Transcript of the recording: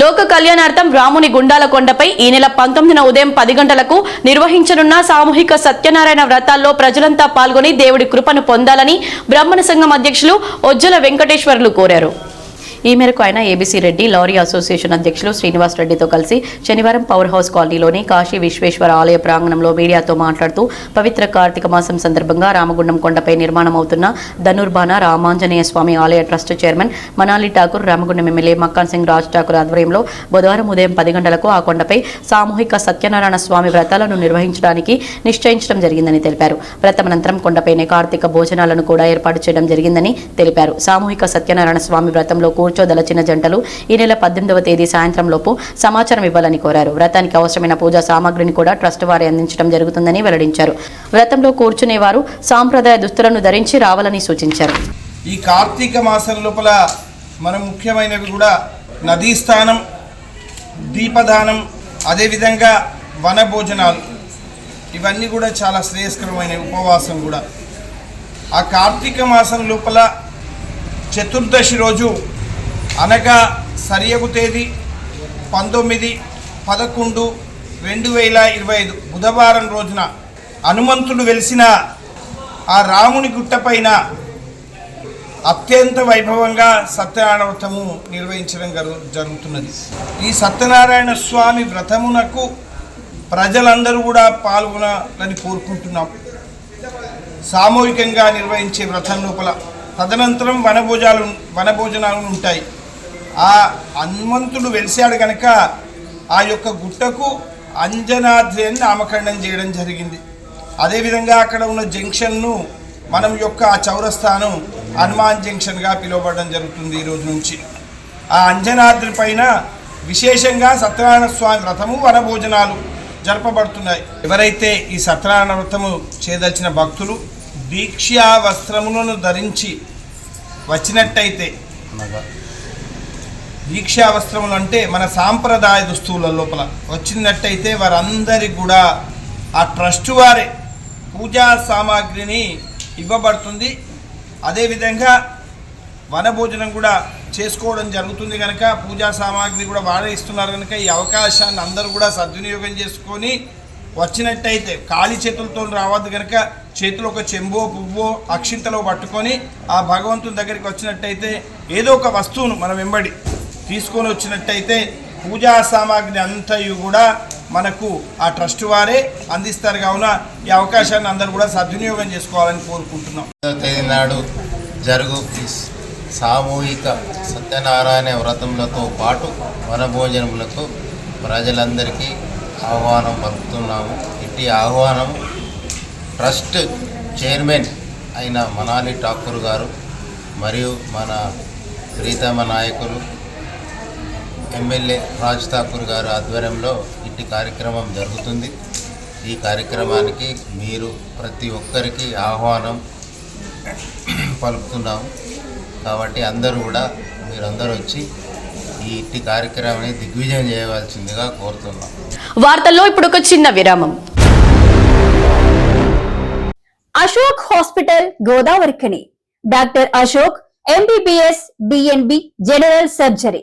లోక కళ్యాణార్థం రాముని గుండాల కొండపై ఈ నెల పంతొమ్మిదిన ఉదయం పది గంటలకు నిర్వహించనున్న సామూహిక సత్యనారాయణ వ్రతాల్లో ప్రజలంతా పాల్గొని దేవుడి కృపను పొందాలని బ్రాహ్మణ సంఘం అధ్యక్షులు ఒజ్జల వెంకటేశ్వర్లు కోరారు. ఈ మేరకు ఆయన ఏబీసీ రెడ్డి లారీ అసోసియేషన్ అధ్యక్షులు శ్రీనివాస్ రెడ్డితో కలిసి శనివారం పవర్ హౌస్ కాలనీలోని కాశీ విశ్వేశ్వర ఆలయ ప్రాంగణంలో మీడియాతో మాట్లాడుతూ పవిత్ర కార్తీక మాసం సందర్భంగా రామగుండం కొండపై నిర్మాణం అవుతున్న ధనుర్బాన రామాంజనేయ స్వామి ఆలయ trust chairman Manali Thakur Ramagundam MLA Makkan Singh Raj Thakur ఆధ్వర్యంలో బుధవారం ఉదయం పది గంటలకు ఆ కొండపై సామూహిక సత్యనారాయణ స్వామి వ్రతాలను నిర్వహించడానికి నిశ్చయించడం జరిగిందని తెలిపారు. వ్రతమనంతరం కొండపైనే కార్తీక భోజనాలను కూడా ఏర్పాటు చేయడం జరిగిందని తెలిపారు. సామూహిక సత్యనారాయణ స్వామి వ్రతంలో కూర్చోదలచిన జంటలు ఈ నెల పద్దెనిమిదవ తేదీ సాయంత్రం లోపు సమాచారం ఇవ్వాలని కోరారు. వ్రతానికి అవసరమైన పూజా సామాగ్రిని కూడా ట్రస్ట్ వారి అందించడం జరుగుతుందని వెల్లడించారు. వ్రతంలో కూర్చునేవారు సాంప్రదాయ దుస్తులను ధరించి రావాలని సూచించారు. ఈ కార్తీక మాసం లోపల మనం ముఖ్యమైనవి కూడా నదీ స్థానం దీపదానం అదేవిధంగా వన భోజనాలు. ఇవన్నీ కూడా చాలా శ్రేయస్కరమైన ఉపవాసం కూడా. ఆ కార్తీక మాసం లోపల చతుర్దశి రోజు అనగా సరియగు తేదీ పంతొమ్మిది పదకొండు రెండు వేల ఇరవై ఐదు బుధవారం రోజున హనుమంతుడు వెలిసిన ఆ రాముని గుట్టపైన అత్యంత వైభవంగా సత్యనారాయణ వ్రతము నిర్వహించడం జరు- జరుగుతున్నది. ఈ సత్యనారాయణ స్వామి వ్రతమునకు ప్రజలందరూ కూడా పాల్గొనాలని కోరుకుంటున్నాం. సామూహికంగా నిర్వహించే వ్రతం లోపల తదనంతరం వనభోజాలు వనభోజనాలు ఉంటాయి. ఆ హనుమంతుడు వెలిశాడు కనుక ఆ యొక్క గుట్టకు అంజనాద్రి అని నామకరణం చేయడం జరిగింది. అదేవిధంగా అక్కడ ఉన్న జంక్షన్ను మనం యొక్క ఆ చౌరస్థానం హనుమాన్ జంక్షన్గా పిలువబడడం జరుగుతుంది ఈరోజు నుంచి. ఆ అంజనాద్రి పైన విశేషంగా సత్యనారాయణ స్వామి వ్రతము వనభోజనాలు జరపబడుతున్నాయి. ఎవరైతే ఈ సత్యనారాయణ వ్రతము చేయదలిచిన భక్తులు దీక్షా వస్త్రములను ధరించి వచ్చినట్టయితే దీక్షా వస్త్రములు అంటే మన సాంప్రదాయ దుస్తువుల లోపల. వచ్చినట్టయితే వారందరికి కూడా ఆ ట్రస్ట్ వారే. పూజా సామాగ్రిని ఇవ్వబడుతుంది. అదేవిధంగా వనభోజనం కూడా చేసుకోవడం జరుగుతుంది కనుక పూజా సామాగ్రి కూడా వాడే ఇస్తున్నారు కనుక ఈ అవకాశాన్ని అందరూ కూడా సద్వినియోగం చేసుకొని వచ్చినట్టయితే ఖాళీ చేతులతో రావద్దు కనుక చేతిలో ఒక చెంబో పువ్వో అక్షింతలో పట్టుకొని ఆ భగవంతుని దగ్గరికి వచ్చినట్టయితే ఏదో ఒక వస్తువును మనం వెంబడి తీసుకొని వచ్చినట్టయితే పూజా సామాగ్రి అంతయు కూడా మనకు ఆ ట్రస్ట్ వారే అందిస్తారు. కావున ఈ అవకాశాన్ని అందరూ కూడా సద్వినియోగం చేసుకోవాలని కోరుకుంటున్నాం. తేదీ నాడు జరుగు సామూహిక సత్యనారాయణ వ్రతములతో పాటు వనభోజనములకు ప్రజలందరికీ ఆహ్వానం పలుకుతున్నాము. ఇట్టి ఆహ్వానం ట్రస్ట్ చైర్మన్ అయిన మనాలి ఠాకూర్ గారు మరియు మన ప్రీతమ నాయకులు ఎమ్మెల్యే రాజ్ ఠాకూర్ గారు ఆధ్వర్యంలో ఇట్టి కార్యక్రమం జరుగుతుంది. ఈ కార్యక్రమానికి మీరు ప్రతి ఒక్కరికి ఆహ్వానం పలుకుతున్నాం. కాబట్టి అందరూ కూడా మీరందరూ వచ్చి ఈ ఇట్టి కార్యక్రమాన్ని దిగ్విజయం చేయవలసిందిగా కోరుతున్నాం. వార్తల్లో ఇప్పుడు ఒక చిన్న విరామం. Ashok hospital Godavarikhani. Doctor Ashok MBBS DNB general surgery.